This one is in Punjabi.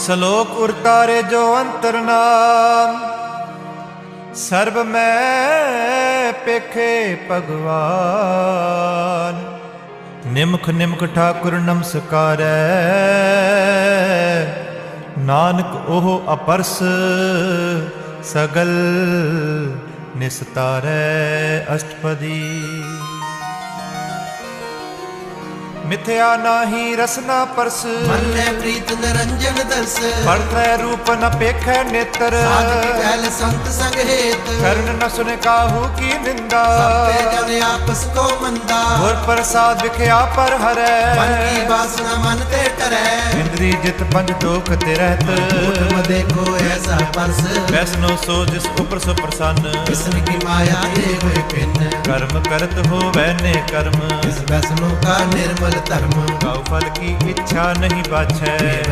ਸ਼ਲੋਕ ਉਰਤਾਰੇ ਜੋ ਅੰਤਰਨਾਮ ਸਰਬ ਮੈਂ ਪੇਖੇ ਭਗਵਾਨ। ਨਿਮਖ ਨਿਮਖ ਠਾਕੁਰ ਨਮਸਕਾਰੈ, ਨਾਨਕ ਉਹ ਅਪਰਸ ਸਗਲ ਨਿਸਤਾਰੈ ਅਸ਼ਟਪਦੀ। ਮਿਥਿਆ ਨਾਹੀ ਰਸਨਾ ਪਰਸ। ਮਨੈ ਪ੍ਰੀਤ ਨਿਰੰਜਨ ਦਰਸ। ਪਰਤੈ ਰੂਪ ਨ ਪੇਖੈ ਨੇਤਰ। ਸਾਧਕ ਕਹਿਲ ਸੰਤ ਸੰਗ ਹੇਤ। ਕਰਨ ਨ ਸੁਨੇ ਕਾਹੂ ਕੀ ਨਿੰਦਾ। ਸਭੇ ਜਨ ਆਪਸ ਕੋ ਮੰਦਾ। ਗੁਰ ਪ੍ਰਸਾਦ ਵਿਖਿਆ ਪਰ ਮਨ ਕੀ ਹਰੈ ਬਾਸਨਾ ਮਨ ਤੇ ਟਰੈ। ਇੰਦਰੀ ਜਿਤ ਪੰਜ ਟੋਕ ਤੇ ਰਹਿਤ ਉਠਮ ਦੇਖੋ ਐਸਾ ਪਰਸ ਵੈਸਨੋ ਸੋ ਜਿਸ ਉਪਰ ਸੋ ਪ੍ਰਸੰਨ। ਕਿਸਨ ਕੀ ਮਾਇਆ ਦੇ ਹੋਏ ਪਿੰਨ। ਕਰਮ ਕਰਤ ਹੋਵੈ ਨੇ ਕਰਮ। ਇਸ ਬਸਨੋ ਕਾ ਨਿਰਮਲ ਧਰਮ। ਗਾਉ ਫਲ ਕੀ ਇੱਛਾ ਨਹੀਂ ਬਾਛੈ।